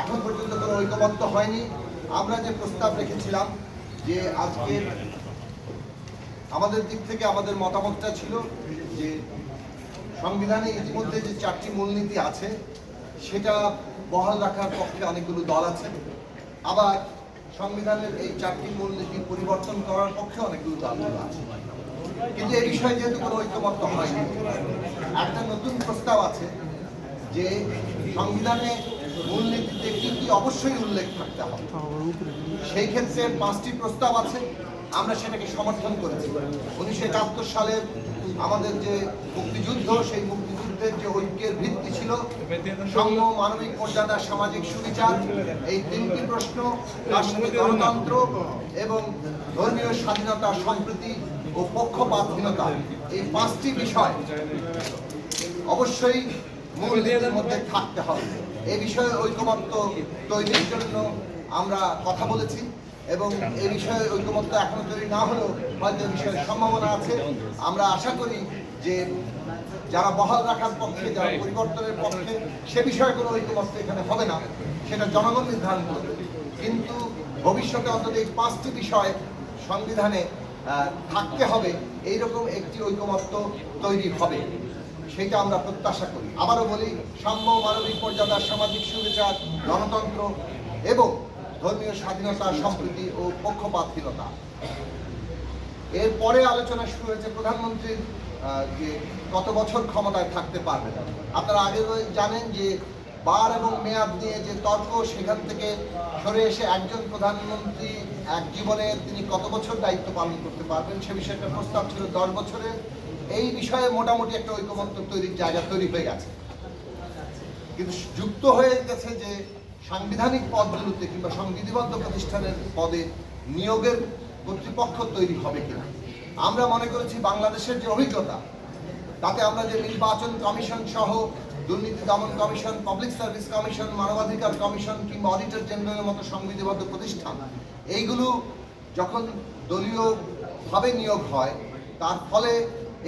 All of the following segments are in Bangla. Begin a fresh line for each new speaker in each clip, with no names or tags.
এখন পর্যন্ত কোনো ঐকমত্য হয়নি। আমরা যে প্রস্তাব রেখেছিলাম যে আজকে আমাদের দিক থেকে আমাদের মতামতটা ছিল যে সংবিধানে ইতিমধ্যে যে চারটি মূলনীতি আছে, সেটা বহাল রাখার পক্ষে অনেকগুলো দল আছে। আবার সংবিধানের এই চারটি মূলনীতি পরিবর্তন করার পক্ষে অনেকগুলো দল আছে। কিন্তু এই বিষয়ে যেহেতু কোনো ঐক্যমত্য হয়নি, একটা নতুন প্রস্তাব আছে যে সংবিধানে মূলনীতিতে কি কি অবশ্যই উল্লেখ থাকতে হবে? সেই ক্ষেত্রে পাঁচটি প্রস্তাব আছে, আমরা সেটাকে সমর্থন করেছি। উনিশশো একাত্তর সালের আমাদের যে মুক্তিযুদ্ধ, সেই মুক্তিযুদ্ধের যে ঐক্যের ভিত্তি ছিল, সঙ্গ, মানবিক মর্যাদা, সামাজিক সুবিচার, এই তিনটি প্রশ্ন তার গণতন্ত্র এবং ধর্মীয় স্বাধীনতা, সম্প্রীতি ও পক্ষপাতহীনতা, এই পাঁচটি বিষয় অবশ্যই মূল মধ্যে থাকতে হবে। এই বিষয়ে ঐকমত্য তৈরির জন্য আমরা কথা বলেছি এবং এই বিষয়ে ঐকমত্য এখনও তৈরি না হলেও হয়তো বিষয়ে সম্ভাবনা আছে। আমরা আশা করি যে যারা বহাল রাখার পক্ষে, যারা পরিবর্তনের পক্ষে, সে বিষয়ে কোনো ঐকমত্য এখানে হবে না, সেটা জনগণ নির্ধারণ করবে। কিন্তু ভবিষ্যতে অন্তত এই পাঁচটি বিষয় সংবিধানে থাকতে হবে। এইরকম একটি ঐকমত্য তৈরি হবে। সেটা আমরা প্রত্যাশা করি। আবারও বলি সাম্য মানবিক মর্যাদা, সামাজিক সুবিচার গণতন্ত্র এবং ধর্মীয় স্বাধীনতা, সম্প্রীতি ও পক্ষপাতহীনতা এরপরে আলোচনা শুরু হয়েছে প্রধানমন্ত্রীর যে কত বছর ক্ষমতায় থাকতে পারবেন। আপনারা আগে জানেন যে বার এবং মেয়াদ নিয়ে যে তর্ক, সেখান থেকে সরে এসে একজন প্রধানমন্ত্রী এক জীবনে তিনি কত বছর দায়িত্ব পালন করতে পারবেন, সে বিষয়ে একটা প্রস্তাব ছিল দশ বছরের। এই বিষয়ে মোটামুটি একটা ঐকমত্য তৈরির জায়গা তৈরি হয়ে গেছে। কিন্তু যুক্ত হয়ে গেছে যে সাংবিধানিক পদগুলোতে কিংবা সংবিধিবদ্ধ প্রতিষ্ঠানের পদে নিয়োগের কর্তৃপক্ষ তৈরি হবে কিনা। আমরা মনে করেছি বাংলাদেশের যে অভিজ্ঞতা, তাতে আমরা যে নির্বাচন কমিশন সহ দুর্নীতি দমন কমিশন, পাবলিক সার্ভিস কমিশন, মানবাধিকার কমিশন কিংবা অডিটর জেনারেলের মতো সংবিধিবদ্ধ প্রতিষ্ঠান, এইগুলো যখন দলীয়ভাবে নিয়োগ হয়, তার ফলে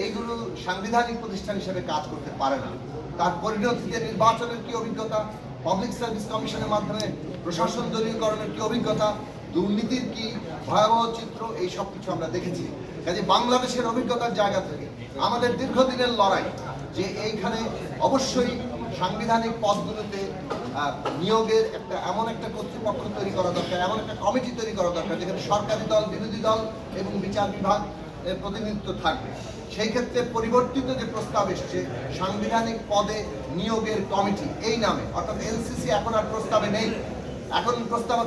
এইগুলো সাংবিধানিক প্রতিষ্ঠান হিসেবে কাজ করতে পারে না। তার পরিণতিতে নির্বাচনের কি অভিজ্ঞতা পাবলিক সার্ভিস কমিশনের মাধ্যমে প্রশাসন দলীয়করণের কি অভিজ্ঞতা, দুর্নীতির কি ভয়াবহ চিত্র, এই সব কিছু আমরা দেখেছি। কাজে বাংলাদেশের অভিজ্ঞতার জায়গা থেকে আমাদের দীর্ঘদিনের লড়াই যে এইখানে অবশ্যই সাংবিধানিক পদগুলোতে নিয়োগের একটা এমন একটা কর্তৃপক্ষ তৈরি করা দরকার, এমন একটা কমিটি তৈরি করা দরকার যেখানে সরকারি দল, বিরোধী দল এবং বিচার বিভাগ প্রতিনিধিত্ব থাকবে। সেই ক্ষেত্রে পরিবর্তিত যে প্রস্তাব এসছে, সাংবিধানিক পদে নিয়োগের কমিটি, এই নামে, অর্থাৎ এনসিসি এখন আর প্রস্তাবে নেই। এখন প্রস্তাব